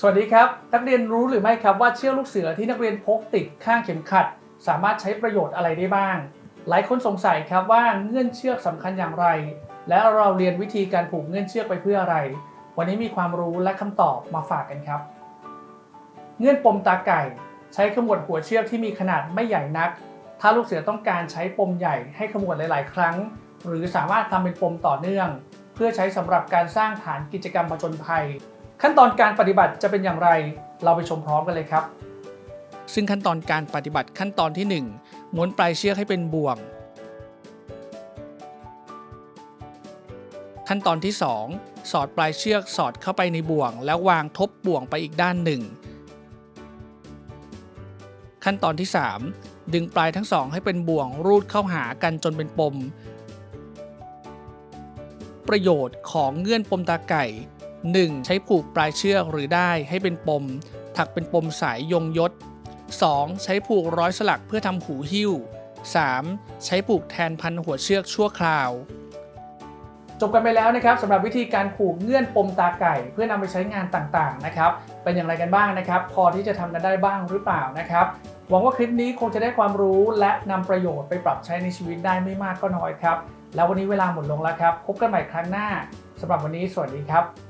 สวัสดีครับ นักเรียนรู้หรือไม่ครับว่าเชือกลูกเสือที่นักเรียนพกติดข้างเข็มขัด สามารถใช้ประโยชน์อะไรได้บ้าง หลายคนสงสัยครับว่าเงื่อนเชือกสำคัญอย่างไร และเราเรียนวิธีการผูกเงื่อนเชือกไปเพื่ออะไร วันนี้มีความรู้และคำตอบมาฝากกันครับ เงื่อนปมตาไก่ ใช้ขมวดหัวเชือกที่มีขนาดไม่ใหญ่นัก ถ้าลูกเสือต้องการใช้ปมใหญ่ให้ขมวดหลาย ๆ ครั้ง หรือสามารถทำเป็นปมต่อเนื่อง เพื่อใช้สำหรับการสร้างฐานกิจกรรมผจญภัย ขั้นตอนการปฏิบัติจะเป็นอย่างไร เราไปชมพร้อมกันเลยครับ ซึ่งขั้นตอนการปฏิบัติขั้นตอนที่ 1 ม้วนปลายเชือกให้เป็นบ่วง ขั้นตอนที่ 2 สอดปลายเชือกสอดเข้าไปในบ่วง แล้ววางทบบ่วงไปอีกด้านหนึ่ง ขั้นตอนที่ 3 ดึงปลายทั้งสองให้เป็นบ่วงรูดเข้าหากันจนเป็นปม ประโยชน์ของเงื่อนปมตาไก่ 1. ใช้ผูกปลายเชือกหรือได้ให้เป็นปม ถักเป็นปมสายยงยศ 2. ใช้ผูกร้อยสลักเพื่อทำหูหิ้ว 3. ใช้ผูกแทนพันหัวเชือกชั่วคราว จบกันไปแล้วนะครับสำหรับวิธีการผูกเงื่อนปมตาไก่ เพื่อนำไปใช้งานต่างๆนะครับ เป็นอย่างไรกันบ้างนะครับ พอที่จะทำกันได้บ้างหรือเปล่านะครับหวังว่าคลิปนี้คงจะได้ความรู้และนำประโยชน์ไปปรับใช้ในชีวิตได้ไม่มากก็น้อยครับ แล้ววันนี้เวลาหมดลงแล้วครับ พบกันใหม่ครั้งหน้าสำหรับวันนี้สวัสดีครับ